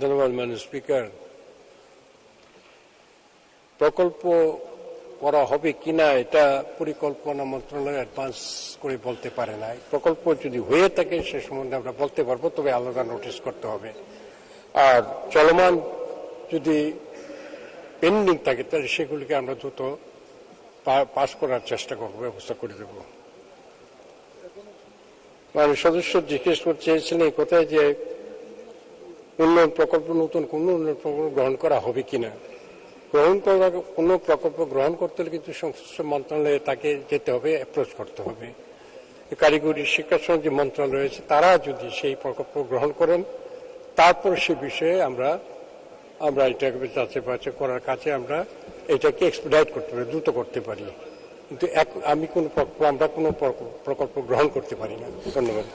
ধন্যবাদ, মাননীয় স্পিকার। প্রকল্প করা হবে কিনা এটা পরিকল্পনা মন্ত্রণালয় অ্যাডভান্স করে বলতে পারে না প্রকল্প যদি হয়ে থাকে, সে সম্বন্ধে আমরা বলতে পারব, তবে আলাদা নোটিশ করতে হবে। আর চলমান যদি পেন্ডিং থাকে, তাহলে সেগুলিকে আমরা দ্রুত পা- পাস করার চেষ্টা করব, ব্যবস্থা করে দেবো। মানে সদস্য জিজ্ঞেস করতে চেয়েছিলেন কথায় যে উন্নয়ন প্রকল্প, নতুন কোন উন্নয়ন প্রকল্প গ্রহণ করা হবে কিনা? গ্রহণ করা, কোনো প্রকল্প গ্রহণ করতে হলে কিন্তু সংশ্লিষ্ট মন্ত্রণালয়ে তাকে যেতে হবে অ্যাপ্রোচ করতে হবে। কারিগরি শিক্ষা যে মন্ত্রণালয় রয়েছে, তারা যদি সেই প্রকল্প গ্রহণ করেন, তারপর সে বিষয়ে আমরা আমরা এটাকে যাচাই বাছাই করার কাছে আমরা এটাকে এক্সপিডাইট করতে পারি, দ্রুত করতে পারি। কিন্তু এক, আমি কোনো আমরা কোনো প্রকল্প গ্রহণ করতে পারি না। ধন্যবাদ।